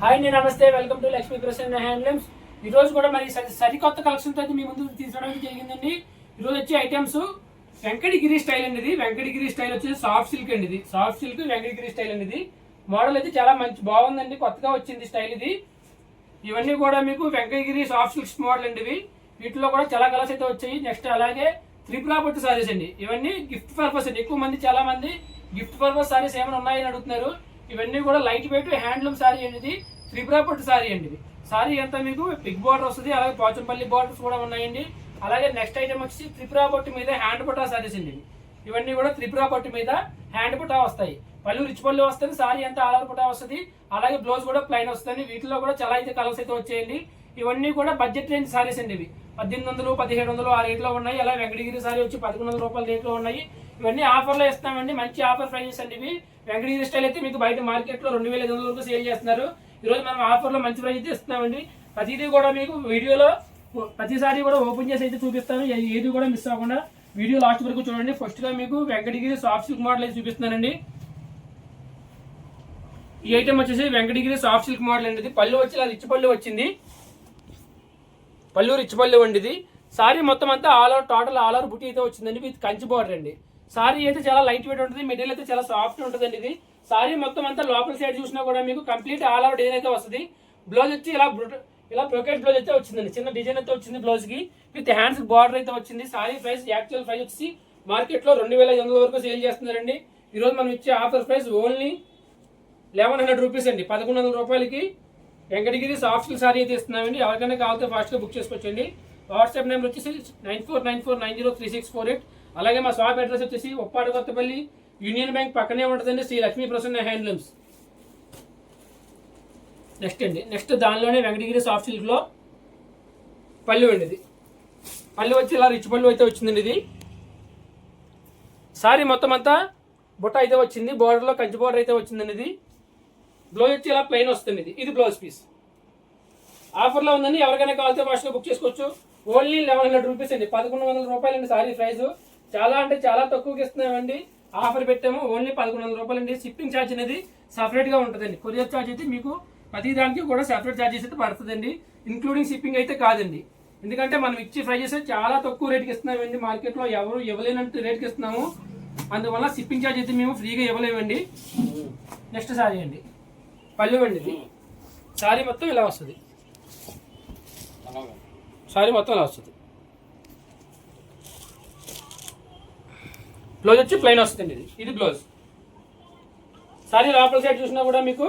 Hi అండి నమస్తే welcome to Lakshmi Prasanna handlooms ఈ రోజు కూడా మరి సరి- సరికొత్త కలెక్షన్తో అయితే మీ ముందు తీసుకోవడానికి జరిగిందండి. ఈరోజు వచ్చే ఐటమ్స్ వెంకటగిరి స్టైల్ అండి ఇది వెంకటగిరి స్టైల్ వచ్చేసి సాఫ్ట్ సిల్క్ అండి ఇది సాఫ్ట్ సిల్క్ వెంకటగిరి స్టైల్ అండి ఇది మోడల్ అయితే చాలా మంచి బాగుందండి. కొత్తగా వచ్చింది స్టైల్ ఇది. ఇవన్నీ కూడా మీకు వెంకటగిరి సాఫ్ట్ సిల్క్స్ మోడల్ అండి ఇవి వీటిలో కూడా చాలా కలర్స్ అయితే వచ్చాయి. నెక్స్ట్ అలాగే త్రిపురా పట్టు సారీస్ అండి. ఇవన్నీ గిఫ్ట్ పర్పస్ అండి. ఎక్కువ మంది చాలా మంది గిఫ్ట్ పర్పస్ సారీస్ ఏమైనా ఉన్నాయని అడుగుతున్నారు. ఇవన్నీ కూడా లైట్ వెయిట్ హ్యాండ్లూమ్ శారీ అండి త్రిపుర త్రిపురా పట్టు శారీ అండి ఇది. అంతా మీకు బిగ్ బార్డర్ వస్తుంది అలాగే పోచంపల్లి బార్డర్స్ కూడా ఉన్నాయండి. అలాగే నెక్స్ట్ ఐటమ్ వచ్చి త్రిపురా పట్టు మీద హ్యాండ్ పట్టా శారీస్ అండి ఇవన్నీ కూడా త్రిపురా పట్టు మీద హ్యాండ్ పుటా వస్తాయి. పళ్ళు రిచ్ పళ్ళు వస్తుంది సారీ అంతా ఆలర్ పుటా వస్తుంది. అలాగే బ్లౌజ్ కూడా ప్లైన్ వస్తుంది వీటిలో కూడా చాలా అయితే కలర్స్ అయితే వచ్చాయండి. ఇవన్నీ కూడా బడ్జెట్ రేంజ్ సారీస్ అండి ఇవి. పద్దెనిమిది వందలు పదిహేడు వందలు ఆ రేట్లో ఉన్నాయి. అలాగే వెంకటగిరి సారీ వచ్చి పదకొండు వందల రూపాయల రేట్లో ఉన్నాయి. ఇవన్నీ ఆఫర్లో ఇస్తామండి మంచి ఆఫర్ ప్రైజెస్ అండి ఇవి. వెంకటగిరి స్టైల్ అయితే మీకు బయట మార్కెట్లో రెండు వేల ఐదు వందల వరకు సేల్ చేస్తున్నారు. ఈరోజు మనం ఆఫర్లో మంచి ప్రైస్ అయితే ఇస్తున్నామండి. ప్రతిదీ కూడా మీకు వీడియోలో ప్రతిసారి కూడా ఓపెన్ చేసి అయితే చూపిస్తాను. ఏది కూడా మిస్ అవ్వకుండా వీడియో లాస్ట్ వరకు చూడండి. ఫస్ట్గా మీకు వెంకటగిరి సాఫ్ట్ సిల్క్ మోడల్ అయితే చూపిస్తున్నానండి. ఈ ఐటమ్ వచ్చేసి వెంకటగిరి సాఫ్ట్ సిల్క్ మోడల్ అండి ఇది. పళ్ళు వచ్చి రిచ్ పళ్ళు వచ్చింది. పళ్ళు రిచ్ పళ్ళు అండి ఇది. సారీ మొత్తం అంతా all over total all over బుట్టి అయితే వచ్చిందండి. విత్ కంచి బార్డర్ అండి. సారీ అయితే చాలా లైట్ వెయిట్ ఉంటుంది మెటీరియల్ అయితే చాలా సాఫ్ట్ ఉంటుందండి ఇది. సారీ మొత్తం అంతా లోపల సైడ్ చూసినా కూడా మీకు కంప్లీట్ ఆల్ ఓవర్ డిజైన్ అయితే వస్తుంది. బ్లౌజ్ వచ్చి ఇలా ఇలా బ్రొకెట్ బ్లౌజ్ అయితే వచ్చిందండి. చిన్న డిజైన్ అయితే వచ్చింది బ్లౌజ్కి. విత్ హ్యాండ్స్ బార్డర్ అయితే వచ్చింది. సారీ ప్రైస్ యాక్చువల్ ప్రైస్ వచ్చి మార్కెట్లో రెండు వేల ఐదు వరకు సేల్ చేస్తున్నారండి. ఈ రోజు మనం ఇచ్చే offer price only eleven hundred rupees అండి. పదకొండు వందల రూపాయలకి వెంకటగిరి సాఫ్ట్ సారీ అయితే ఇస్తున్నామండి. ఎవరికైనా కావాలంటే ఫాస్ట్గా బుక్ చేసుకోవచ్చండి. వాట్సాప్ నెంబర్ వచ్చేసి nine four nine four nine zero three six four eight. అలాగే మా షాప్ అడ్రస్ వచ్చేసి ఉప్పాడు కొత్తపల్లి యూనియన్ బ్యాంక్ పక్కనే ఉంటుందండి శ్రీ లక్ష్మీ ప్రసన్న హ్యాండ్లూమ్స్. నెక్స్ట్ అండి నెక్స్ట్ దానిలోనే వెంకటగిరి సాఫ్ట్ సిల్క్లో పళ్ళు అండి ఇది. పళ్ళు వచ్చి ఇలా రిచ్ పళ్ళు అయితే వచ్చిందండి ఇది. సారీ మొత్తం అంతా బుట్ట అయితే వచ్చింది బోర్డర్లో కంచి బోర్డర్ అయితే వచ్చిందండి ఇది. బ్లౌజ్ వచ్చి ఇలా ప్లెయిన్ వస్తుంది ఇది ఇది బ్లౌజ్ పీస్ ఆఫర్లో ఉందండి ఎవరికైనా కావాలితే వాటిలో బుక్ చేసుకోవచ్చు. ఓన్లీ లెవెన్ హండ్రెడ్ రూపీస్ అండి. పదకొండు వందల రూపాయలు అండి సారీ ప్రైస్ చాలా అంటే చాలా తక్కువకి ఇస్తున్నామండి. ఆఫర్ పెట్టాము. ఓన్లీ పదకొండు వందల రూపాయలు అండి షిప్పింగ్ ఛార్జ్ అనేది సపరేట్గా ఉంటుందండి. కొరియర్ ఛార్జ్ అయితే మీకు ప్రతి దానికి కూడా సెపరేట్ ఛార్జెస్ అయితే పడుతుందండి. ఇంక్లూడింగ్ షిప్పింగ్ అయితే కాదండి. ఎందుకంటే మనం ఇచ్చే ప్రైజెస్ చాలా తక్కువ రేట్కి ఇస్తున్నామండి. మార్కెట్లో ఎవరు ఇవ్వలేనంత రేట్కి ఇస్తున్నాము. అందువల్ల షిప్పింగ్ ఛార్జ్ అయితే మేము ఫ్రీగా ఇవ్వలేమండి. నెక్స్ట్ సారీ అండి. పళ్ళు అండి ఇది సారీ మొత్తం ఇలా వస్తుంది. సారీ మొత్తం ఇలా వస్తుంది. బ్లౌజ్ వచ్చి ప్లెయిన్ వస్తుంది ఇది. ఇది బ్లౌజ్ సారీ లోపల సైడ్ చూసినా కూడా మీకు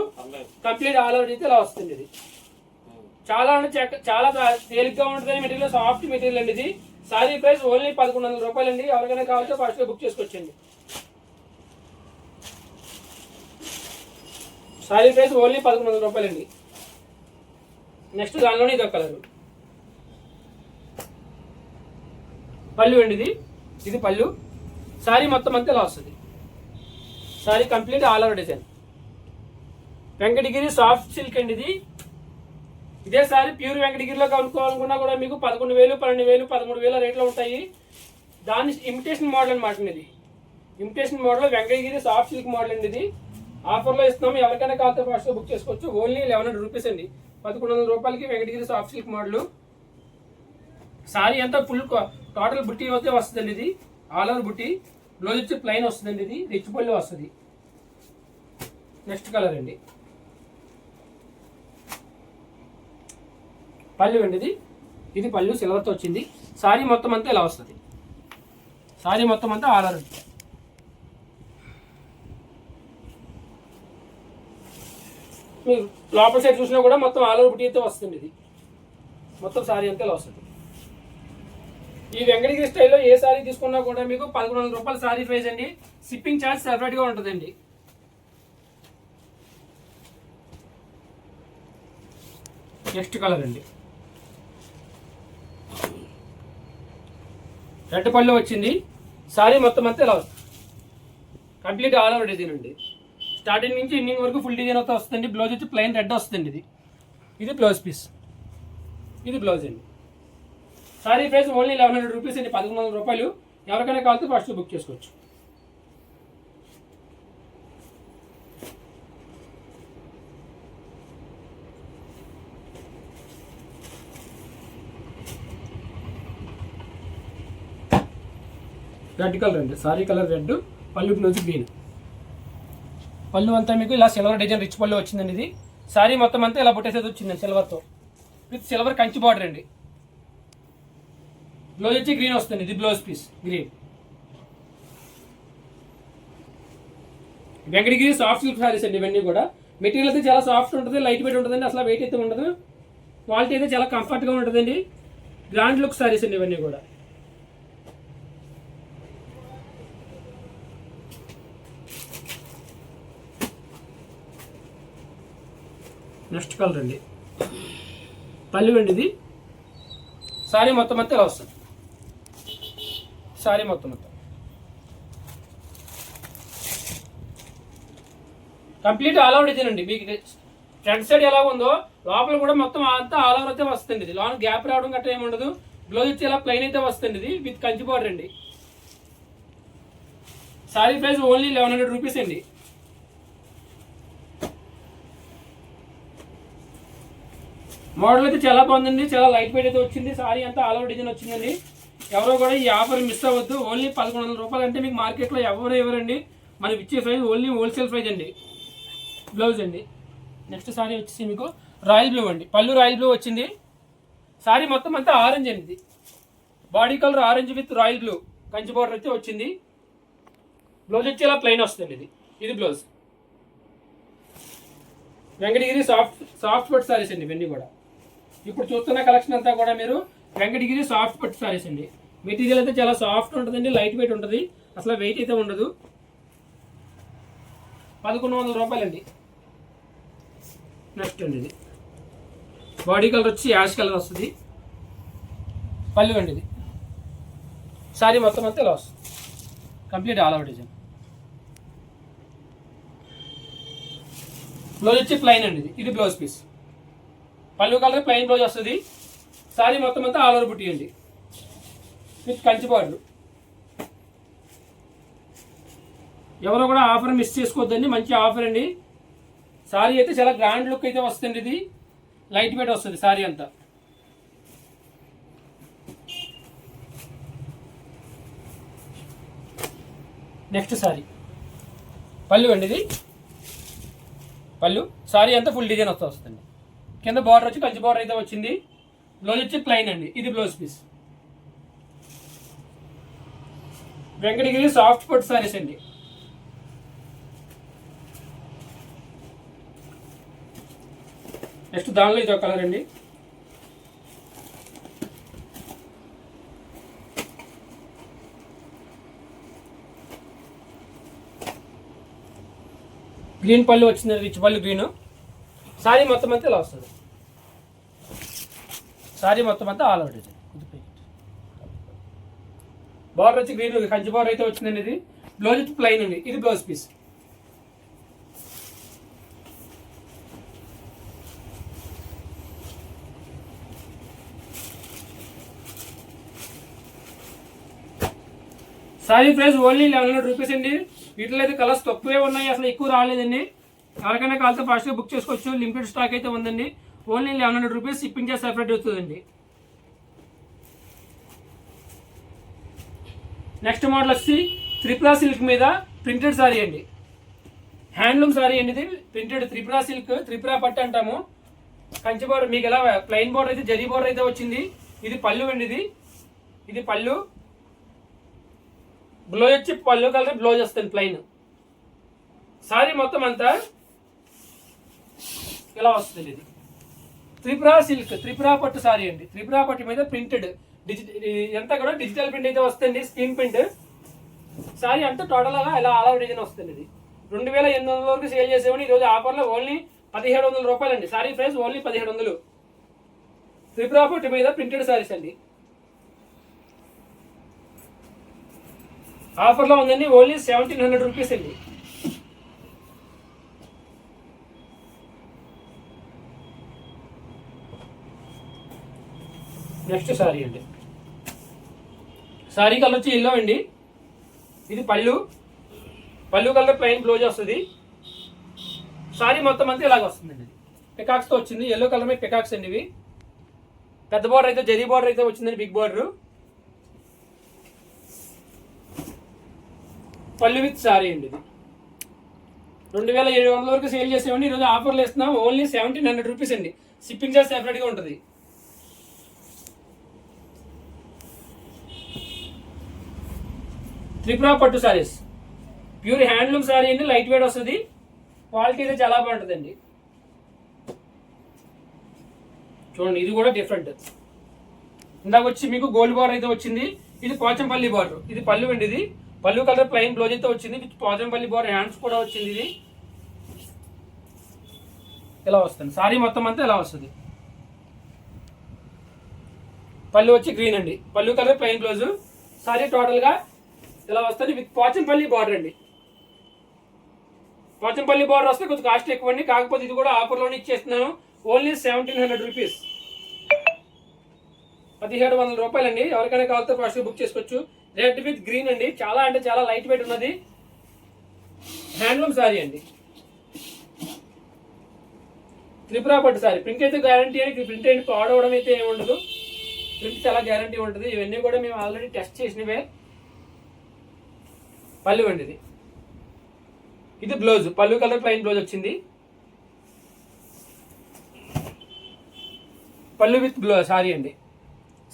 కంప్లీట్ ఆల్ ఓవర్ అయితే ఇలా వస్తుంది ఇది. చాలా అంటే చాలా తేలిగ్గా ఉంటుంది మెటీరియల్ సాఫ్ట్ మెటీరియల్ అండి ఇది. సారీ ప్రైస్ ఓన్లీ పదకొండు వందల రూపాయలు అండి ఎవరికైనా కావాలంటే ఫాస్ట్గా బుక్ చేసుకోవచ్చండి. సారీ ప్రైస్ ఓన్లీ పదకొండు వందల రూపాయలు అండి నెక్స్ట్ దానిలోనే ఇది ఒక కలర్ పళ్ళు అండి ఇది ఇది పళ్ళు. సారీ మొత్తం అంతా ఇలా వస్తుంది sari complete all over design Venkatagiri soft silk అండి ఇది ఇదే సారీ ప్యూర్ వెంకటగిరిలో కొనుక్కోవాలనుకున్నా కూడా మీకు పదకొండు వేలు పన్నెండు వేలు పదమూడు వేల రేట్లో ఉంటాయి. దాని ఇమిటేషన్ మోడల్ అనమాట ఇది. Imitation model Venkatagiri soft silk model అండి ఇది ఆఫర్లో ఇస్తున్నాము. ఎవరికైనా కావాలంటే ఫాస్ట్గా బుక్ చేసుకోవచ్చు. ఓన్లీ లెవెన్ హండ్రెడ్ రూపీస్ అండి. పదకొండు వందల రూపాయలకి Venkatagiri soft silk model sari అంతా ఫుల్ టోటల్ బుట్టి అయితే వస్తుందండి ఇది. ఆల్ ఓవర్ బుట్టి. బ్లౌజ్ వచ్చి ప్లెయిన్ వస్తుందండి ఇది. రిచ్ పళ్ళు వస్తుంది. నెక్స్ట్ కలర్ అండి. పళ్ళు అండి ఇది. ఇది పళ్ళు సిల్వర్తో వచ్చింది. సారీ మొత్తం అంతా ఇలా వస్తుంది. సారీ మొత్తం అంతా ఆల్ ఓవర్ మీరు లోపల సైడ్ చూసినా కూడా మొత్తం ఆల్ ఓవర్ బుట్టి అయితే వస్తుంది ఇది. మొత్తం సారీ అంతా ఇలా వస్తుంది. ఈ వెంకటగిరి స్టైల్లో ఏ సారీ తీసుకున్నా కూడా మీకు పదకొండు వందల రూపాయల సారీ ప్రైస్ అండి. షిప్పింగ్ ఛార్జ్ సెపరేట్గా ఉంటుందండి. నెక్స్ట్ కలర్ అండి. రెడ్ పళ్ళు వచ్చింది. సారీ మొత్తం అంతా ఇలా వస్తుంది. కంప్లీట్ ఆల్ ఓవర్ డిజైన్ అండి. స్టార్టింగ్ నుంచి ఎండింగ్ వరకు ఫుల్ డిజైన్ అయితే వస్తుంది బ్లౌజ్ వచ్చి ప్లెయిన్ రెడ్ వస్తుంది ఇది. ఇది బ్లౌజ్ పీస్ ఇది బ్లౌజ్ అండి. Sari price only eleven hundred rupees అండి పదకొండు వందల రూపాయలు. ఎవరికైనా కావాలంటే ఫస్ట్ బుక్ చేసుకోవచ్చు. రెడ్ కలర్ అండి. సారీ కలర్ రెడ్ పళ్ళు నుంచి గ్రీన్ పళ్ళు అంతా మీకు ఇలా సిల్వర్ డిజైన్ రిచ్ పళ్ళు వచ్చిందండి ఇది. సారీ మొత్తం అంతా ఇలా బుట్టేసేది వచ్చిందండి సిల్వర్తో విత్ సిల్వర్ కంచి బార్డర్ అండి. బ్లౌజ్ వచ్చి గ్రీన్ వస్తుంది. ఇది blouse piece green Venkatagiri soft silk saris అండి ఇవన్నీ కూడా. మెటీరియల్ అయితే చాలా సాఫ్ట్ ఉంటుంది లైట్ వెయిట్ ఉంటుందండి. అసలు వెయిట్ అయితే ఉండదు. క్వాలిటీ అయితే చాలా కంఫర్ట్గా ఉంటుందండి. గ్రాండ్ లుక్ శారీస్ అండి ఇవన్నీ కూడా. నెక్స్ట్ కలర్ అండి. పళ్ళు అండి ఇది. సారీ మొత్తం అంతా వస్తుంది. సారీ మొత్తం మొత్తం. కంప్లీట్ ఆల్ అవుట్ ఇదేనండి మీకు ఫ్రంట్ సైడ్ ఎలా ఉందో లోపల కూడా మొత్తం అంతా ఆల్ ఓవర్ అయితే వస్తుంది. ఇది లోన గ్యాప్ రావడం గట్రా ఏముండదు ఉండదు. బ్లౌజ్ వచ్చి ఇలా ప్లెయిన్ అయితే వస్తుంది. ఇది విత్ కంచి బార్డర్ అండి. Sari price only eleven hundred rupees అండి. మోడల్ అయితే చాలా బాగుందండి. చాలా లైట్ వెయిట్ అయితే వచ్చింది. సారీ అంతా ఆల్ ఓవర్ డిజైన్ వచ్చిందండి. ఎవరో కూడా ఈ ఆఫర్ మిస్ అవ్వద్దు. ఓన్లీ పదకొండు వందల రూపాయలు అంటే మీకు మార్కెట్లో ఎవరు ఎవరండి మనం ఇచ్చే ప్రైస్ ఓన్లీ హోల్సేల్ ప్రైజ్ అండి. బ్లౌజ్ అండి. నెక్స్ట్ సారీ వచ్చేసి మీకు రాయల్ బ్లూ అండి. పళ్ళు రాయల్ బ్లూ వచ్చింది. సారీ మొత్తం అంతా ఆరెంజ్ అండి. ఇది body colour orange with royal blue Kanchi border అయితే వచ్చింది. బ్లౌజ్ వచ్చి ఇలా ప్లెయిన్ వస్తుంది ఇది. ఇది blouse Venkatagiri soft soft saris saris అండి ఇవన్నీ కూడా. ఇప్పుడు చూస్తున్న కలెక్షన్ అంతా కూడా మీరు వెంకటగిరి సాఫ్ట్ పట్టు సారీస్ అండి. మెటీరియల్ అయితే చాలా సాఫ్ట్ ఉంటుందండి లైట్ వెయిట్ ఉంటుంది. అసలు వెయిట్ అయితే ఉండదు. పదకొండు వందల రూపాయలండి. నెక్స్ట్ అండి ఇది. బాడీ కలర్ వచ్చి యాష్ కలర్ వస్తుంది. పళ్ళు అండి ఇది. సారీ మొత్తం అంతా ఇలా వస్తుంది. Complete all out design blouse వచ్చి ప్లైన్ అండి ఇది. ఇది బ్లౌజ్ పీస్ పళ్ళు కలర్ ప్లైన్ బ్లౌజ్ వస్తుంది. శారీ మొత్తం అంతా ఆల్ ఓవర్ బుట్టియండి విత్ కంచి బార్డర్ ఎవరో కూడా ఆఫర్ మిస్ చేసుకోవద్దండి మంచి ఆఫర్ అండి. సారీ అయితే చాలా గ్రాండ్ లుక్ అయితే వస్తుంది ఇది. లైట్ వెయిట్ వస్తుంది సారీ అంతా. నెక్స్ట్ సారీ. పళ్ళు అండి ఇది. పళ్ళు. సారీ అంతా ఫుల్ డిజైన్ వస్తూ వస్తుంది కింద బార్డర్ వచ్చి కంచి బార్డర్ అయితే వచ్చింది. బ్లౌజ్ వచ్చి ప్లెయిన్ అండి. ఇది blouse piece Venkatagiri soft food saris అండి. నెక్స్ట్ దానిలో ఇది ఒక కలర్ అండి. గ్రీన్ పళ్ళు వచ్చింది రిచ్ పళ్ళు గ్రీన్ సారీ మొత్తం అంతా ఇలా వస్తుంది. సారీ మొత్తం అంతా ఆల్ అవుట్ ఇది బార్డర్ వచ్చి గ్రీన్ కంచి బార్డర్ అయితే వచ్చిందండి ఇది. బ్లౌజ్ ప్లెయిన్ అండి ఇది blouse piece sari price only eleven hundred rupees అండి. వీటిలో అయితే కలర్స్ తక్కువే ఉన్నాయి. అసలు ఎక్కువ రాలేదండి. ఎవరికైనా కాలతో ఫాస్ట్గా బుక్ చేసుకోవచ్చు. లిమిటెడ్ స్టాక్ అయితే ఉందండి. Only eleven hundred rupees shipping చేసి సెపరేట్ అవుతుందండి. నెక్స్ట్ మోడల్ వచ్చి త్రిపురా సిల్క్ మీద ప్రింటెడ్ సారీ అండి. హ్యాండ్లూమ్ సారీ అండి ఇది. ప్రింటెడ్ త్రిపురా సిల్క్ త్రిపురా పట్టు అంటాము. కంచి బోర్డర్ మీకు ఎలా ప్లెయిన్ బోర్డర్ అయితే జరీ బోర్డర్ అయితే వచ్చింది. ఇది పళ్ళు అండి ఇది. ఇది పళ్ళు. బ్లౌజ్ వచ్చి పళ్ళు కలర్ బ్లౌజ్ వస్తుంది ప్లెయిన్ సారీ మొత్తం అంతా ఇలా వస్తుంది ఇది. త్రిపురా సిల్క్ త్రిపురా పట్టు సారీ అండి. త్రిపురా పట్టు మీద ప్రింటెడ్ డిజిటల్ ఎంత కూడా డిజిటల్ ప్రింట్ అయితే వస్తుంది స్క్రీన్ ప్రింట్ సారీ అంతా టోటల్గా ఇలా ఆల్ ఓవర్ డిజైన్ వస్తుంది ఇది. రెండు వేల ఎనిమిది వందల వరకు సేల్ చేసేవని ఈరోజు ఆఫర్లో ఓన్లీ పదిహేడు వందల రూపాయలు అండి. సారీ ప్రైస్ ఓన్లీ పదిహేడు వందలు. త్రిపురా పట్టు మీద ప్రింటెడ్ సారీస్ అండి. ఆఫర్లో ఉందండి ఓన్లీ సెవెంటీన్ హండ్రెడ్ రూపీస్ అండి. నెక్స్ట్ శారీ అండి. శారీ కలర్ వచ్చి ఎల్లో అండి. ఇది పళ్ళు. పళ్ళు కలర్ ప్లెయిన్ బ్లౌజ్ వస్తుంది శారీ మొత్తం అంతా ఇలాగ వస్తుందండి. పికాక్స్తో వచ్చింది. ఎల్లో కలర్ మీద పికాక్స్ అండి ఇవి. పెద్ద బార్డర్ అయితే జరీ బార్డర్ అయితే వచ్చిందండి బిగ్ బార్డర్ పళ్ళు విత్ సారీ అండి ఇది. రెండు వేల ఏడు వందల వరకు సేల్ చేసేవండి ఈరోజు ఆఫర్లు ఇస్తున్నాం ఓన్లీ సెవెంటీన్ హండ్రెడ్ రూపీస్ అండి. షిప్పింగ్ చార్జ్ సెపరేట్గా ఉంటుంది. త్రిపుర పట్టు సారీస్ ప్యూర్ హ్యాండ్లూమ్ సారీ అండి లైట్ వెయిట్ వస్తుంది. క్వాలిటీ అయితే చాలా బాగుంటుందండి. చూడండి ఇది కూడా డిఫరెంట్ ఇందాక వచ్చి మీకు గోల్డ్ బార్డర్ అయితే వచ్చింది. ఇది పోచంపల్లి బార్డర్ ఇది పళ్ళు అండి ఇది. పళ్ళు కలర్ ప్లెయిన్ బ్లౌజ్ అయితే వచ్చింది. విత్ పోచంపల్లి బార్డర్ హ్యాండ్స్ కూడా వచ్చింది ఇది. ఇలా వస్తుంది? సారీ మొత్తం అంతా ఇలా వస్తుంది? పళ్ళు వచ్చి గ్రీన్ అండి. పళ్ళు కలర్ ప్లెయిన్ బ్లౌజ్ సారీ టోటల్గా ఇలా వస్తుంది. విత్ పోచంపల్లి బార్డర్ అండి. పోచంపల్లి బార్డర్ వస్తే కొంచెం కాస్ట్ ఎక్కువ అండి కాకపోతే ఇది కూడా ఆఫర్లోనే ఇచ్చేస్తున్నాను. ఓన్లీ సెవెంటీన్ హండ్రెడ్ రూపీస్ పదిహేడు వందల రూపాయలండి. ఎవరికైనా కావాలతో ఫాస్ట్గా బుక్ చేసుకోవచ్చు. రెడ్ విత్ గ్రీన్ అండి. చాలా అంటే చాలా లైట్ వెయిట్ ఉన్నది. హ్యాండ్లూమ్ సారీ అండి. త్రిపుర పట్టు సారీ ప్రింట్ అయితే గ్యారంటీ అని ప్రింట్ అయితే పాడవడం అయితే ఏమి ఉండదు. ప్రింట్ చాలా గ్యారంటీ ఉంటుంది. ఇవన్నీ కూడా మేము ఆల్రెడీ టెస్ట్ చేసినవే. పళ్ళు అండి ఇది ఇది బ్లౌజ్. పళ్ళు కలర్ ప్లైన్ బ్లౌజ్ వచ్చింది. పళ్ళు విత్ బ్లౌ సారీ అండి.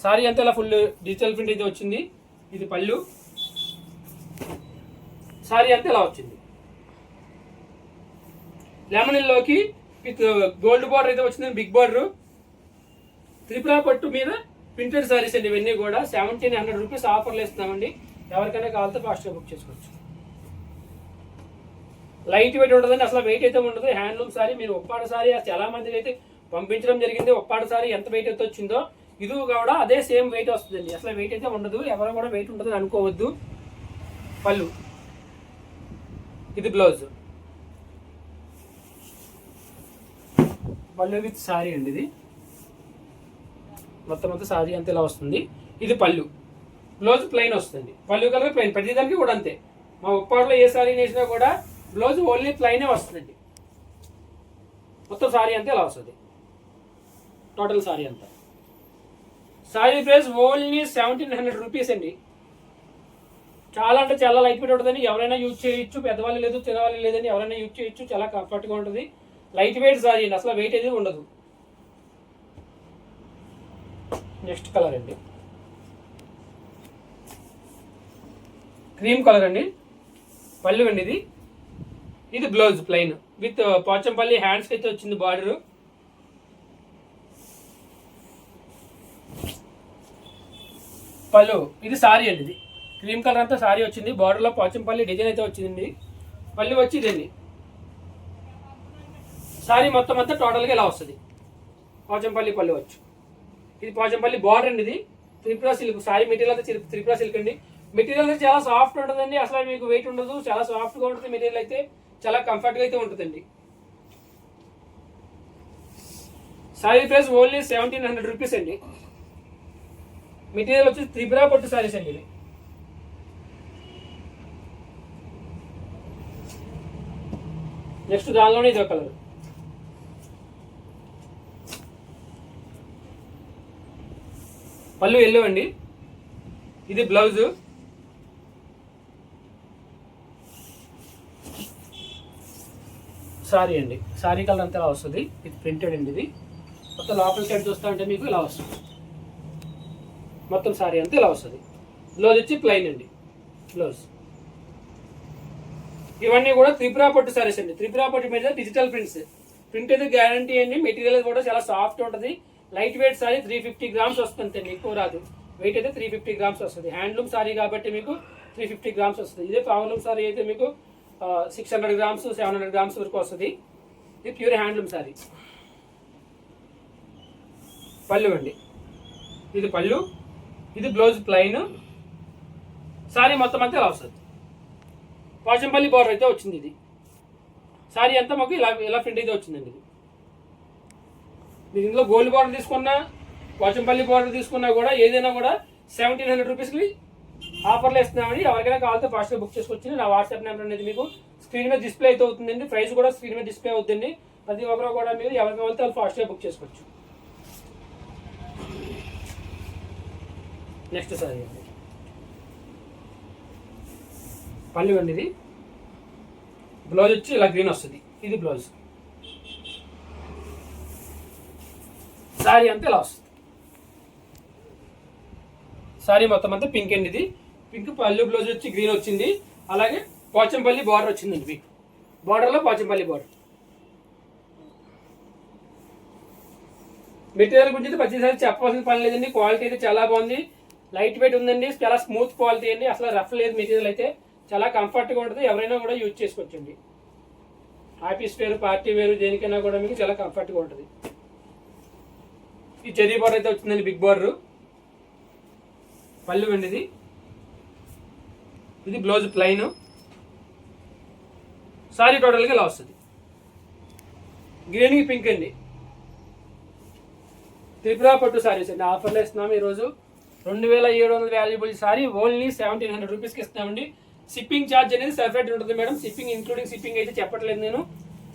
సారీ అంతా ఇలా ఫుల్ డిజిటల్ ప్రింట్ అయితే వచ్చింది. ఇది పళ్ళు. సారీ అంతా ఇలా వచ్చింది. లెమన్లోకి విత్ గోల్డ్ బార్డర్ అయితే వచ్చింది బిగ్ బార్డర్. త్రిపుర పట్టు మీద ప్రింటెడ్ సారీస్ అండి ఇవన్నీ కూడా. సెవెంటీన్ హండ్రెడ్ రూపీస్ ఆఫర్లు ఇస్తున్నామండి. ఎవరికైనా కావాలితే ఫాస్ట్గా బుక్ చేసుకోవచ్చు. లైట్ వెయిట్ ఉండదండి అసలు వెయిట్ అయితే ఉండదు. హ్యాండ్లూమ్ సారీ మీరు ఒప్పాడ సారీ చాలా మందికి అయితే పంపించడం జరిగింది. ఒప్పాడ సారీ ఎంత వెయిట్ అయితే వచ్చిందో ఇది కూడా అదే సేమ్ వెయిట్ వస్తుందండి. అసలు వెయిట్ అయితే ఉండదు ఎవరు కూడా వెయిట్ ఉంటుందని అనుకోవద్దు. పళ్ళు. ఇది బ్లౌజ్. పళ్ళు విత్ సారీ అండి ఇది. మొత్తం అంతా సారీ అంతా ఇలా వస్తుంది. ఇది పళ్ళు. బ్లౌజ్ ప్లెయిన్ వస్తుంది. పళ్ళు కలర్ ప్లెయిన్ ప్రతిదానికి కూడా అంతే. మా ఉప్పాడులో ఏ సారీ వేసినా కూడా బ్లౌజ్ ఓన్లీ ప్లెయినే వస్తుందండి మొత్తం సారీ అంతే ఇలా వస్తుంది. టోటల్ సారీ అంతా. Sari price only seventeen hundred rupees అండి. చాలా అంటే చాలా లైట్ వెయిట్ ఉంటుందని ఎవరైనా యూజ్ చేయొచ్చు. పెద్దవాళ్ళు లేదు చిన్నవాళ్ళు లేదని ఎవరైనా యూజ్ చేయొచ్చు. చాలా కంఫర్ట్గా ఉంటుంది. లైట్ వెయిట్ సారీ అండి. అసలు వెయిట్ అనేది ఉండదు. నెక్స్ట్ కలర్ అండి. క్రీమ్ కలర్ అండి. పళ్ళు అండి ఇది. ఇది బ్లౌజ్ ప్లెయిన్. విత్ పోచంపల్లి హ్యాండ్స్కి అయితే వచ్చింది బార్డరు. పళ్ళు. ఇది సారీ అండి ఇది. క్రీమ్ కలర్ అంతా సారీ వచ్చింది. బార్డర్లో పోచంపల్లి డిజైన్ అయితే వచ్చిందండి. పళ్ళు వచ్చి ఇదండి. సారీ మొత్తం అంతా టోటల్గా ఇలా వస్తుంది. పోచంపల్లి పళ్ళు వచ్చు. ఇది పోచంపల్లి బార్డర్ అండి ఇది. త్రిపుర సిల్క్ సారీ మెటీరియల్ అయితే త్రిపుర సిల్క్ అండి. మెటీరియల్ అయితే చాలా సాఫ్ట్ ఉంటుందండి. అసలు మీకు వెయిట్ ఉండదు. చాలా సాఫ్ట్గా ఉంటుంది మెటీరియల్ అయితే. చాలా కంఫర్ట్గా అయితే ఉంటుందండి. Sari price only seventeen hundred rupees అండి. మెటీరియల్ వచ్చి త్రిపుర పట్టు సారీస్ అండి ఇది. నెక్స్ట్ దానిలోనే ఇదో కలర్ పళ్ళు ఎల్లో అండి. ఇది బ్లౌజు సారీ అండి. సారీ కలర్ అంతా ఇలా వస్తుంది. ఇది ప్రింటెడ్ అండి ఇది. మొత్తం లోపల సైడ్ చూస్తా ఉంటే మీకు ఇలా వస్తుంది. మొత్తం సారీ అంతా ఇలా వస్తుంది. బ్లౌజ్ వచ్చి ప్లెయిన్ అండి. బ్లౌజ్ ఇవన్నీ కూడా త్రిపుర పట్టు సారీస్ అండి. త్రిపుర పట్టు మీద డిజిటల్ ప్రింట్స్ ప్రింట్ అయితే గ్యారంటీ అండి. మెటీరియల్ కూడా చాలా సాఫ్ట్ ఉంటుంది. Light weight sari three fifty grams వస్తుంది అండి ఎక్కువ రాదు. వెయిట్ అయితే త్రీ ఫిఫ్టీ గ్రామ్స్ వస్తుంది. హ్యాండ్లూమ్ సారీ కాబట్టి మీకు త్రీ ఫిఫ్టీ గ్రామ్స్ వస్తుంది. ఇదే పావులూమ్ సారీ అయితే మీకు six hundred grams seven hundred grams వరకు వస్తుంది. ఇది ప్యూర్ హ్యాండ్లూమ్ శారీ పళ్ళు అండి. ఇది పళ్ళు ఇది బ్లౌజ్ ప్లెయిన్ శారీ మొత్తం అంతా ఇలా వస్తుంది. పాచంపల్లి బోర్డర్ అయితే వచ్చింది ఇది. శారీ అంతా మాకు ఇలా ఇలా ప్రింట్ అయితే వచ్చిందండి ఇది. మీరు ఇందులో గోల్డ్ బార్డర్ తీసుకున్నా వాచంపల్లి బార్డర్ తీసుకున్నా కూడా ఏదైనా కూడా సెవెంటీన్ హండ్రెడ్ రూపీస్కి ఆఫర్లు ఇస్తున్నామని ఎవరికైనా కావాలంటే ఫాస్ట్గా బుక్ చేసుకొచ్చి నా వాట్సాప్ నెంబర్ అనేది మీకు స్క్రీన్ మీద డిస్ప్లే అయితే అవుతుందండి. ప్రైస్ కూడా స్క్రీన్ మీద డిస్ప్లే అవుతుంది ప్రతి ఒక్కరు కూడా మీరు ఎవరికి కావాలితే వాళ్ళు ఫాస్ట్గా బుక్ చేసుకోవచ్చు. నెక్స్ట్ సారీ అండి. పళ్ళు అండి ఇది. బ్లౌజ్ వచ్చి ఇలా గ్రీన్ వస్తుంది. ఇది బ్లౌజ్. శారీ అంతా ఇలా వస్తుంది. శారీ మొత్తం అంతా పింక్ అండి ఇది. పింక్ పళ్ళు బ్లౌజ్ వచ్చి గ్రీన్ వచ్చింది. అలాగే పోచంపల్లి బార్డర్ వచ్చిందండి మీకు. బార్డర్లో పోచంపల్లి బార్డర్. మెటీరియల్ గురించి అయితే ప్రతిసారి చెప్పాల్సిన పని లేదండి. క్వాలిటీ అయితే చాలా బాగుంది. లైట్ వెయిట్ ఉందండి. చాలా స్మూత్ క్వాలిటీ అండి. అసలు రఫ్ లేదు మెటీరియల్ అయితే. చాలా కంఫర్ట్గా ఉంటుంది. ఎవరైనా కూడా యూజ్ చేసుకోవచ్చండి. ఆఫీస్ వేరు పార్టీ వేరు దేనికైనా కూడా మీకు చాలా కంఫర్ట్గా ఉంటుంది. ఈ చెరీ బార్డర్ అయితే వచ్చిందండి బిగ్ బార్డర్. పళ్ళు అండి ఇది. ఇది బ్లౌజ్ ప్లైన్ సారీ టోటల్గా ఇలా వస్తుంది. గ్రీన్కి పింక్ అండి. త్రిపుర పట్టు సారీస్ అండి. ఆఫర్లో ఇస్తున్నాము ఈరోజు. రెండు వేల ఏడు వందల valuable sari only seventeen hundred రూపీస్కి ఇస్తామండి షిప్పింగ్ ఛార్జ్ అనేది సెపరేట్ ఉంటుంది మేడం. షిప్పింగ్ ఇంక్లూడింగ్ షిప్పింగ్ అయితే చెప్పట్లేదు నేను.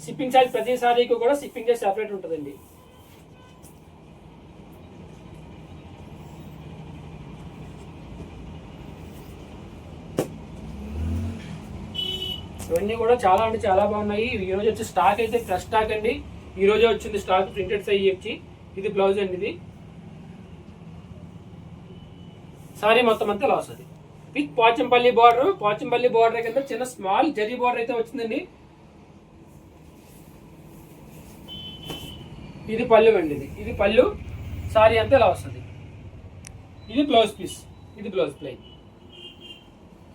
షిప్పింగ్ ఛార్జ్ ప్రతి సారీకి కూడా షిప్పింగ్ ఛార్జ్ సెపరేట్ ఉంటుందండి. ఇవన్నీ కూడా చాలా అంటే చాలా బాగున్నాయి. ఈ రోజు వచ్చి స్టాక్ అయితే ఫ్రెష్ స్టాక్ అండి. ఈ రోజే వచ్చింది స్టాక్ ప్రింటెడ్ సైజ్ వచ్చి ఇది బ్లౌజ్ అండి ఇది. సారీ మొత్తం అంతా లాస్ అది. With Pochampally border Pochampally border కింద చిన్న స్మాల్ జరీ బార్డర్ అయితే వచ్చిందండి. ఇది పళ్ళు అండి ఇది. ఇది పళ్ళు సారీ అంతా ఇలా వస్తుంది ఇది బ్లౌజ్ పీస్ ఇది బ్లౌజ్ ప్లైన్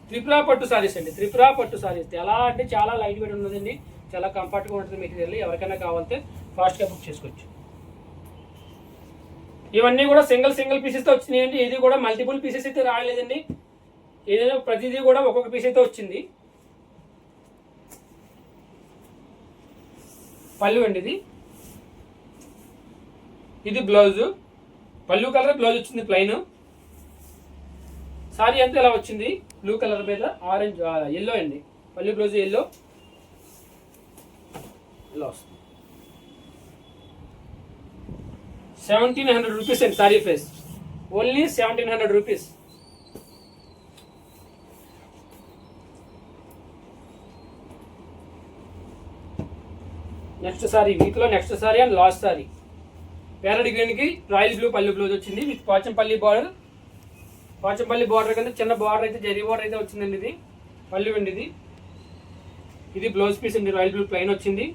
త్రిపుర పట్టు సారీస్ అండి త్రిపుర పట్టు సారీస్. ఎలా అంటే చాలా లైట్ వెయిట్ ఉన్నదండి. చాలా కంఫర్ట్గా ఉంటుంది మెటీరియల్. ఎవరికైనా కావాలంటే ఫాస్ట్గా బుక్ చేసుకోవచ్చు. ఇవన్నీ కూడా సింగిల్ సింగిల్ పీసెస్తో వచ్చినాయండి. ఇది కూడా మల్టిపుల్ పీసెస్ అయితే రాలేదండి ఏదైనా ప్రతిదీ కూడా ఒక్కొక్క పీస్ అయితే వచ్చింది. పళ్ళు అండి ఇది. ఇది బ్లౌజు పళ్ళు కలర్ బ్లౌజ్ వచ్చింది ప్లెయిన్ సారీ అంతా ఇలా వచ్చింది? బ్లూ కలర్ మీద ఆరెంజ్ ఎల్లో అండి. మళ్ళీ బ్లౌజ్ ఎల్లో ఇలా వస్తుంది. సెవెంటీన్ హండ్రెడ్ రూపీస్ అండి sari price only seventeen hundred rupees next sari వీక్లో next sari and last sari parrot గ్రీన్కి రాయల్ బ్లూ పల్లి బ్లౌజ్ వచ్చింది. With Pochampally border Pochampally border కింద చిన్న బార్డర్ అయితే జరీ బార్డర్ అయితే వచ్చిందండి ఇది. పళ్ళు అండి ఇది. ఇది బ్లౌజ్ పీస్ అండి రాయల్ బ్లూ ప్లెయిన్ వచ్చింది.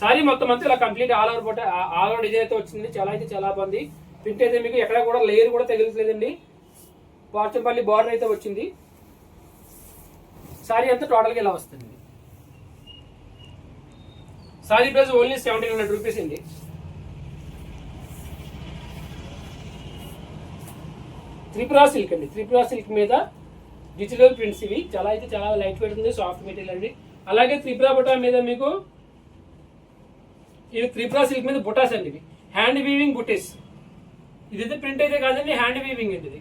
సారీ మొత్తం అంతా ఇలా కంప్లీట్ ఆల్ ఓవర్ పోట ఆల్ ఓవర్ డిజైన్ అయితే వచ్చింది చాలా అయితే చాలా బాగుంది. ప్రింట్ అయితే మీకు ఎక్కడ కూడా లేయర్ కూడా తగిలిట్లేదండి పోచంపల్లి బార్డర్ అయితే వచ్చింది. సారీ అంతా టోటల్గా ఇలా వస్తుంది sari price only seventeen hundred rupees అండి. త్రిపురా సిల్క్ అండి. త్రిపురా సిల్క్ మీద డిజిటల్ ప్రింట్స్ ఇవి. చాలా అయితే చాలా లైట్ వెయిట్ ఉంది సాఫ్ట్ మెటీరియల్ అండి. అలాగే త్రిపురా బుటా మీద మీకు ఇది త్రిపురా సిల్క్ మీద బుటాస్ అండి ఇవి. హ్యాండ్ వీవింగ్ బుటీస్. ఇదైతే ప్రింట్ అయితే కాదండి హ్యాండ్ వీవింగ్ అండి ఇది.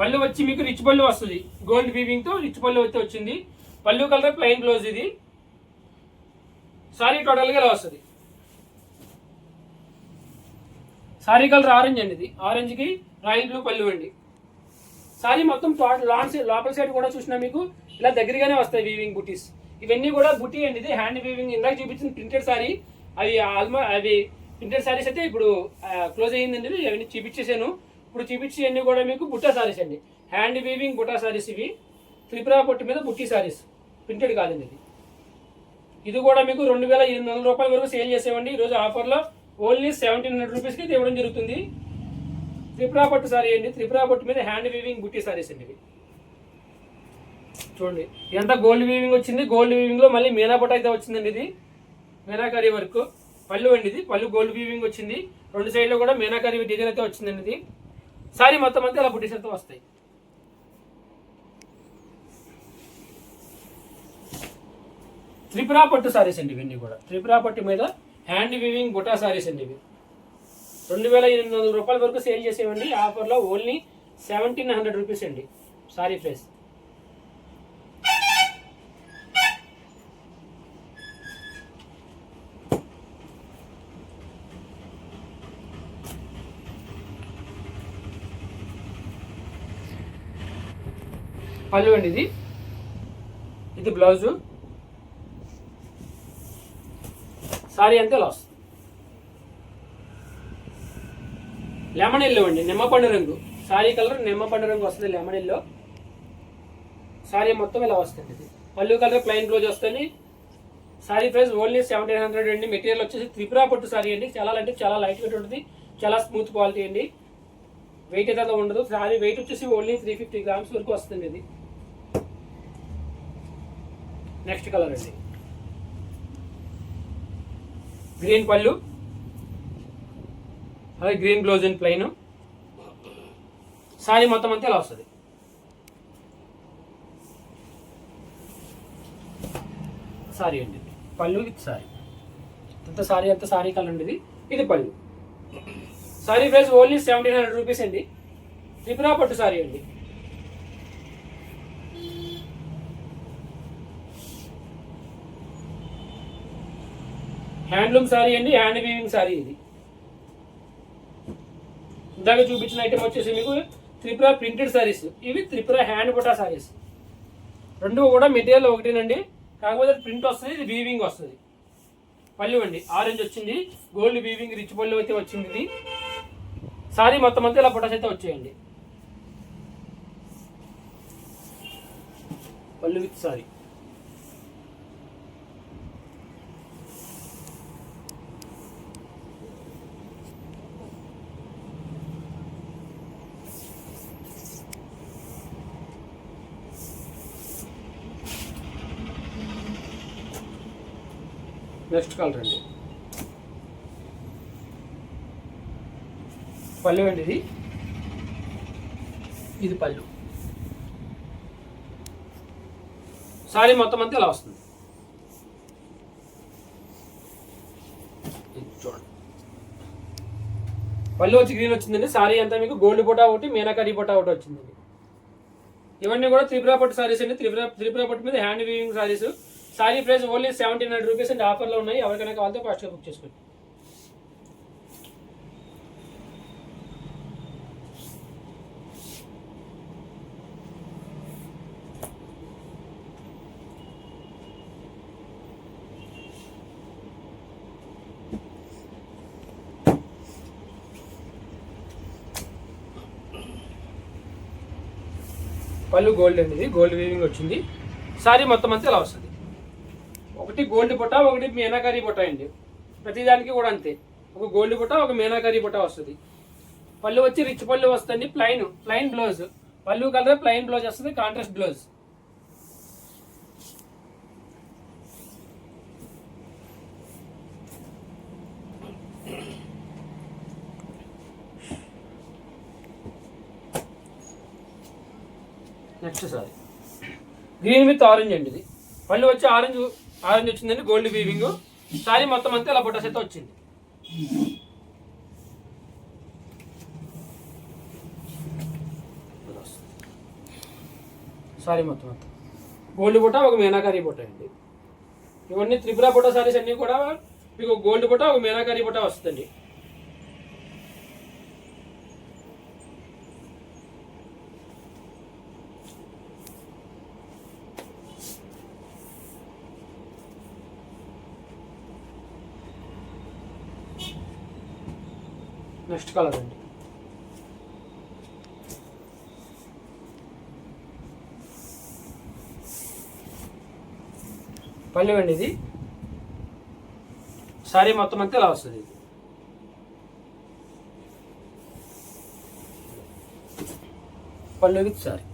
పళ్ళు వచ్చి మీకు రిచ్ పళ్ళు వస్తుంది. గోల్డ్ వీవింగ్తో రిచ్ పళ్ళు అయితే వచ్చింది. పళ్ళు కలర్ ప్లెయిన్ బ్లౌజ్ ఇది. సారీ టోటల్గా ఇలా వస్తుంది. సారీ కలర్ ఆరెంజ్ అండి ఇది. ఆరెంజ్కి రాయల్ బ్లూ పళ్ళు అండి. సారీ మొత్తం టోటల్ లాన్ లోపల సైడ్ కూడా చూసినా మీకు ఇలా దగ్గరగానే వస్తాయి వీవింగ్ బుటీస్ ఇవన్నీ కూడా బుటీ అండి ఇది. హ్యాండ్ వీవింగ్ ఇందాక చూపించిన ప్రింటెడ్ సారీ అవి ఆల్మో అవి ప్రింటెడ్ సారీస్ అయితే ఇప్పుడు క్లోజ్ అయ్యిందండి అవన్నీ చూపించేసాను. ఇప్పుడు చూపించి కూడా మీకు బుట్టా సారీస్ అండి. హ్యాండ్ వీవింగ్ బుట్టా సారీస్ ఇవి. త్రిపుర పొట్టు మీద బుట్టి సారీస్ ప్రింటెడ్ కాదండి ఇది. ఇది కూడా మీకు రెండు వేల ఎనిమిది వందల రూపాయల వరకు సేల్ చేసేవండి. ఈరోజు ఆఫర్లో ఓన్లీ సెవెంటీన్ హండ్రెడ్ రూపీస్కి ఇవ్వడం జరుగుతుంది. త్రిపురా పట్టు సారీ అండి. త్రిపురా పట్టు మీద హ్యాండ్ వీవింగ్ బుట్టి సారీస్ అండి ఇవి. చూడండి. ఎంత గోల్డ్ వీవింగ్ వచ్చింది? గోల్డ్ వీవింగ్లో మళ్ళీ మీనాపట్టు అయితే వచ్చిందండి ఇది. మీనాకారి వర్క్. పళ్ళు అండి ఇది. పళ్ళు గోల్డ్ వీవింగ్ వచ్చింది. రెండు సైడ్లో కూడా మీనాకారి డిజైన్ అయితే వచ్చిందండి ఇది. సారీ మొత్తం అంతా అలా బుట్టీస్ అయితే వస్తాయి. త్రిపురా పట్టు సారీస్ అండి ఇవన్నీ కూడా. త్రిపురా పట్టు మీద హ్యాండ్ వీవింగ్ బుటా సారీస్ అండి ఇవి. రెండు వేల ఎనిమిది వందల రూపాయల వరకు సేల్ చేసేవండి. ఆఫర్లో ఓన్లీ సెవెంటీన్ హండ్రెడ్ రూపీస్ అండి సారీ ప్రైస్. పళ్ళు అండి ఇది. ఇది బ్లౌజు. సారీ అంతే ఇలా వస్తుంది లెమన్ ఎల్లో అండి నిమ్మపండు రంగు. సారీ కలర్ నిమ్మపండు రంగు వస్తుంది లెమన్ ఎల్లో సారీ మొత్తం ఇలా వస్తుంది ఇది. పళ్ళు కలర్ ప్లెయిన్ బ్లౌజ్ వస్తుంది. Sari price only seventeen hundred అండి. మెటీరియల్ వచ్చేసి త్రిపుర పట్టు సారీ అండి. చాలా అంటే చాలా లైట్ వెయిట్ ఉంటుంది. చాలా స్మూత్ క్వాలిటీ అండి. వెయిట్ అయితే ఉండదు. సారీ వెయిట్ వచ్చేసి ఓన్లీ త్రీ ఫిఫ్టీ గ్రామ్స్ వరకు వస్తుంది ఇది. నెక్స్ట్ కలర్ అండి. గ్రీన్ పళ్ళు. అదే green blouse and plain sari మొత్తం అంతా ఇలా వస్తుంది. సారీ అండి. పళ్ళు విత్ సారీ. అంత సారీ అంత సారీ కలర్ అండి ఇది ఇది పళ్ళు. Sari price only seventeen hundred rupees అండి. త్రిపుర పట్టు సారీ అండి. హ్యాండ్లూమ్ శారీ అండి హ్యాండ్ వీవింగ్ సారీ ఇది. ఇందాక చూపించిన ఐటమ్ వచ్చేసి మీకు త్రిపుర ప్రింటెడ్ శారీస్ ఇవి త్రిపుర హ్యాండ్ బుటా శారీస్ రెండు కూడా మెటీరియల్ ఒకటేనండి. కాకపోతే ప్రింట్ వస్తుంది ఇది వీవింగ్ వస్తుంది. పళ్ళు అండి ఆరెంజ్ వచ్చింది గోల్డ్ వీవింగ్ రిచ్ పళ్ళు అయితే వచ్చింది ఇది. సారీ మొత్తం అంతా ఇలా బుటాస్ అయితే వచ్చేయండి. పళ్ళు విత్ సారీ. నెక్స్ట్ కలర్ అండి పళ్ళు అండి ఇది? ఇది పళ్ళు. సారీ మొత్తం అంతా ఇలా వస్తుంది. చూడండి. పళ్ళు వచ్చి గ్రీన్ వచ్చిందండి. సారీ అంతా మీకు గోల్డ్ బొటా ఒకటి మీనాకరీ బొటా ఒకటి వచ్చిందండి. ఇవన్నీ కూడా త్రిపుర పట్టు సారీస్ అండి. త్రిపుర త్రిపుర పట్టు మీద hand weaving saris. Sari price only seventeen hundred rupees అండి ఆఫర్లో ఉన్నాయి. ఎవరికైనా కావాలంటే ఫాస్ట్గా బుక్ చేసుకోండి. పళ్ళు గోల్డ్ అండి గోల్డ్ వీవింగ్ వచ్చింది. సారీ మొత్తం అంతా ఇలా వస్తుంది. ఒకటి గోల్డ్ బుట్ట ఒకటి మీనాకారి బుట్ట అండి. ప్రతిదానికి కూడా అంతే. ఒక గోల్డ్ బుట్ట ఒక మీనాకారి బుట్ట వస్తుంది. పళ్ళు వచ్చి రిచ్ పళ్ళు వస్తుంది ప్లైన్ ప్లైన్ బ్లౌజ్ పళ్ళు కలర్ ప్లైన్ బ్లౌజ్ వస్తుంది contrast blouse next sari. Green with orange అండి ఇది. పళ్ళు వచ్చి ఆరెంజ్ ఆరెంజ్ వచ్చిందండి గోల్డ్ వీవింగ్ సారీ మొత్తం అంతా ఇలా బుట్టస్ అయితే వచ్చింది. సారీ మొత్తం అంతా. గోల్డ్ బుట్ట ఒక మీనాకారి బుట్ట అండి. ఇవన్నీ త్రిపుర బుట్ట సారీస్ అన్నీ కూడా మీకు గోల్డ్ బుట్ట ఒక మీనాకారి బుట్ట వస్తుందండి. నెక్స్ట్ కలర్ అండి పళ్ళు అండి ఇది. సారీ మొత్తం అంతా ఇలా వస్తుంది ఇది. పళ్ళు విత్ సారీ.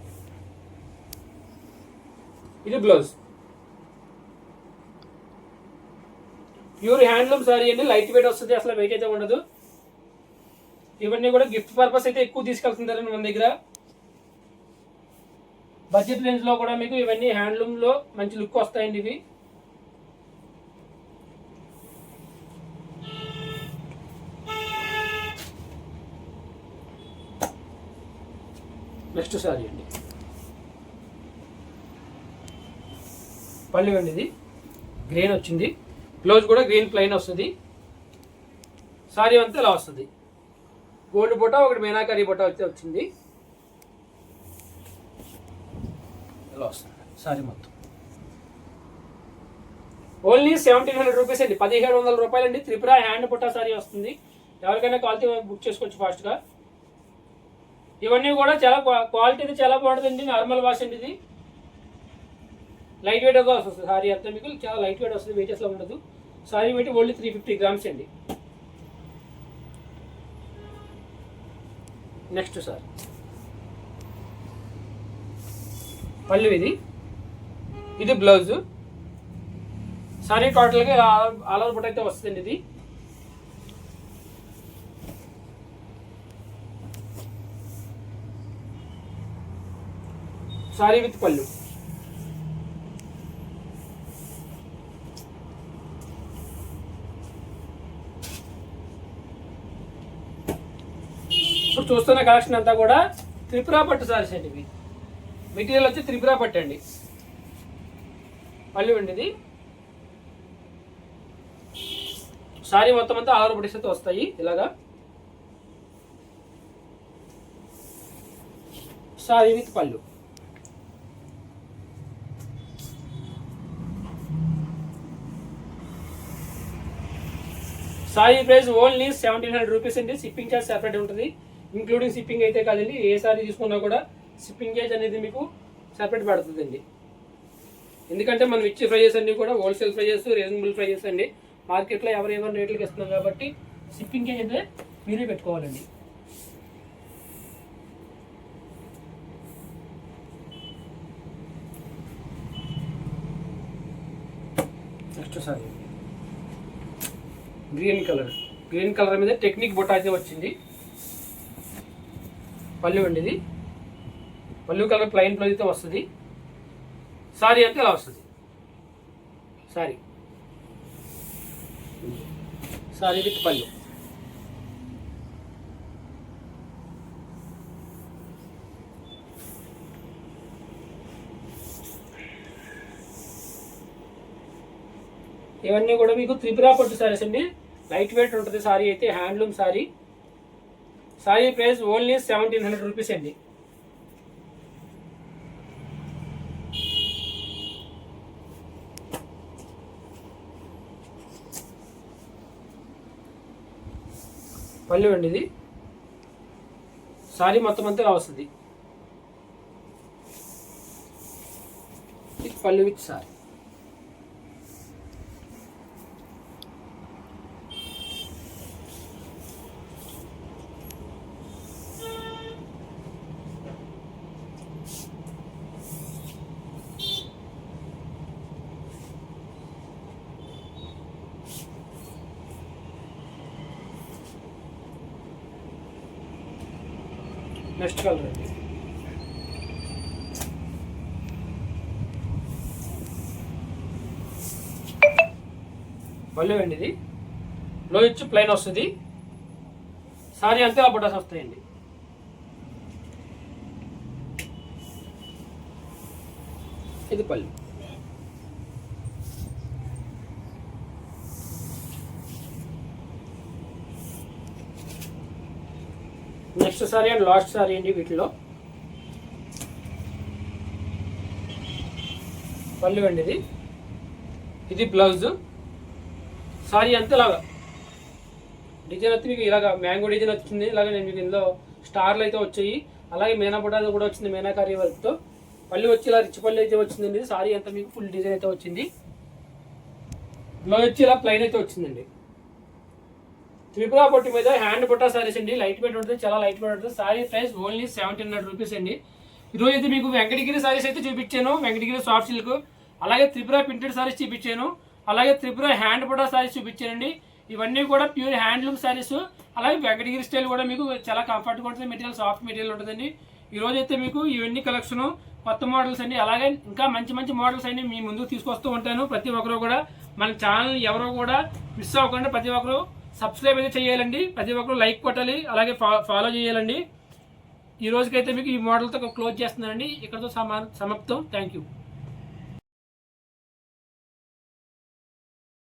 ఇది బ్లౌజ్. ప్యూర్ హ్యాండ్లూమ్ సారీ అండి లైట్ వెయిట్ వస్తుంది అసలు వెయిట్ అయితే ఉండదు. ఇవన్నీ కూడా గిఫ్ట్ పర్పస్ అయితే ఎక్కువ తీసుకెళ్తుంటారండి మన దగ్గర. బడ్జెట్ రేంజ్లో కూడా మీకు ఇవన్నీ హ్యాండ్లూమ్లో మంచి లుక్ వస్తాయండి ఇవి. నెక్స్ట్ సారీ అండి. పళ్ళు అండి ఇది. గ్రీన్ వచ్చింది. బ్లౌజ్ కూడా గ్రీన్ ప్లెయిన్ వస్తుంది. సారీ అంతా ఇలా వస్తుంది. గోల్డ్ బుట్ట ఒకటి మీనాకరీ బుట్ట అయితే వచ్చింది. ఇలా వస్తుంది? సారీ మొత్తం. ఓన్లీ సెవెంటీన్ హండ్రెడ్ రూపీస్ అండి. పదిహేడు వందల రూపాయలు అండి త్రిపుర హ్యాండ్ పుట్టా సారీ వస్తుంది. ఎవరికైనా క్వాలిటీ బుక్ చేసుకోవచ్చు ఫాస్ట్గా. ఇవన్నీ కూడా చాలా క్వాలిటీ అయితే చాలా బాగుంటుందండి. నార్మల్ వాష్ అండి ఇది. లైట్ వెయిట్ వస్తుంది సారీ అంతా మీకు. చాలా లైట్ వెయిట్ వస్తుంది. వెయిట్ అసలు ఉండదు. Sari weight only three fifty grams అండి. Next sir. పళ్ళు ఇది. ఇది బ్లౌజ్. సారీ టోటల్గా ఇలా ఆల్ బుట్ట అయితే వస్తుందండి ఇది. సారీ విత్ పళ్ళు. చూస్తున్న కలెక్షన్ అంతా కూడా త్రిపుర పట్టు సారీస్ అండి ఇవి. మెటీరియల్ వచ్చి త్రిపుర పట్టు అండి. మళ్ళీ ఉండేది ఇది సారీ మొత్తం అంతా ఆరు బుటీస్ వస్తాయి ఇలాగా. సారీ విత్ పళ్ళు. Sari price only seventeen hundred rupees అండి. షిప్పింగ్ ఛార్జ్ సెపరేట్ ఉంటుంది. ఇంక్లూడింగ్ షిప్పింగ్ అయితే కాదండి ఏ సారీ తీసుకున్నా కూడా షిప్పింగ్ ఛార్జ్ అనేది మీకు సెపరేట్ పడుతుందండి. ఎందుకంటే మనం ఇచ్చే ప్రైజెస్ అన్ని కూడా హోల్సేల్ ప్రైజెస్ రీజనబుల్ ప్రైజెస్ అండి. మార్కెట్లో ఎవరు ఎవరి రేట్లకి ఇస్తున్నాం కాబట్టి షిప్పింగ్ ఛార్జ్ అయితే మీరే పెట్టుకోవాలండి. Next sari green colour green colour మీద టెక్నిక్ బొట్ట అయితే వచ్చింది. పళ్ళు అండి ఇది పళ్ళు కలర్ ప్లైన్ బ్లౌజ్ అయితే వస్తుంది. సారీ అంటే ఇలా వస్తుంది. సారీ. సారీ విత్ పళ్ళు. ఇవన్నీ కూడా మీకు త్రిపుర పట్టు సారీస్ అండి. లైట్ వెయిట్ ఉంటుంది సారీ అయితే handloom sari. Sari price only seventeen hundred rupees అండి. పళ్ళు అండి ఇది. సారీ మొత్తం అంతా ఇలా వస్తుంది ఇది పళ్ళు విత్ సారీ. నెక్స్ట్ కలర్ అండి పళ్ళు అండి ఇది. లో ఇచ్చి ప్లెయిన్ వస్తుంది. సారీ అంతే ఆ బుటాస్ వస్తాయండి. ఇది పళ్ళు. Next sari and last sari అండి వీటిలో. పళ్ళు అండి ఇది. ఇది బ్లౌజ్ సారీ అంతా ఇలాగా డిజైన్ వచ్చి మీకు ఇలాగ మ్యాంగో డిజైన్ వచ్చింది. ఇలాగ నేను మీకు ఇందులో స్టార్లు అయితే వచ్చాయి. అలాగే మీనా కూడా వచ్చింది మీనాకారి వర్క్తో. పళ్ళు వచ్చి ఇలా రిచ్ పళ్ళు అయితే వచ్చిందండి. సారీ అంతా మీకు ఫుల్ డిజైన్ అయితే వచ్చింది. బ్లౌజ్ వచ్చి ఇలా ప్లెయిన్ అయితే వచ్చిందండి. త్రిపుర పొట్టి మీద హ్యాండ్ బుట్టా సారీస్ అండి. లైట్ వెయిట్ ఉంటుంది చాలా లైట్ వెయిట్ ఉంటుంది. Sari price only seventeen hundred rupees అండి. ఈరోజు అయితే మీకు వెంకటగిరి సారీస్ అయితే చూపించాను. వెంకటగిరి సాఫ్ట్ సిల్క్ అలాగే త్రిపుర ప్రింటెడ్ సారీస్ చూపించాను. అలాగే త్రిపుర హ్యాండ్ బుట్టా సారీస్ చూపించానండి. ఇవన్నీ కూడా ప్యూర్ హ్యాండ్లూమ్ సారీస్ అలాగే వెంకటగిరి స్టైల్ కూడా మీకు చాలా కంఫర్ట్గా ఉంటుంది. మెటీరియల్ సాఫ్ట్ మెటీరియల్ ఉంటుందండి. ఈ అయితే మీకు ఇవన్నీ కలెక్షను కొత్త మోడల్స్ అండి. అలాగే ఇంకా మంచి మంచి మోడల్స్ అన్ని మీ ముందుకు తీసుకొస్తూ ఉంటాను. ప్రతి ఒక్కరు కూడా మన ఛానల్ ఎవరో కూడా మిస్ అవ్వకుండా ప్రతి ఒక్కరు సబ్స్క్రైబ్ అయితే చేయాలండి. ప్రతి ఒక్కరు లైక్ కొట్టాలి అలాగే ఫాలో చేయాలండి. ఈ రోజుకైతే మీకు ఈ మోడల్తో క్లోజ్ చేస్తున్నానండి. ఇక్కడతో సమా సమాప్తం. Thank you.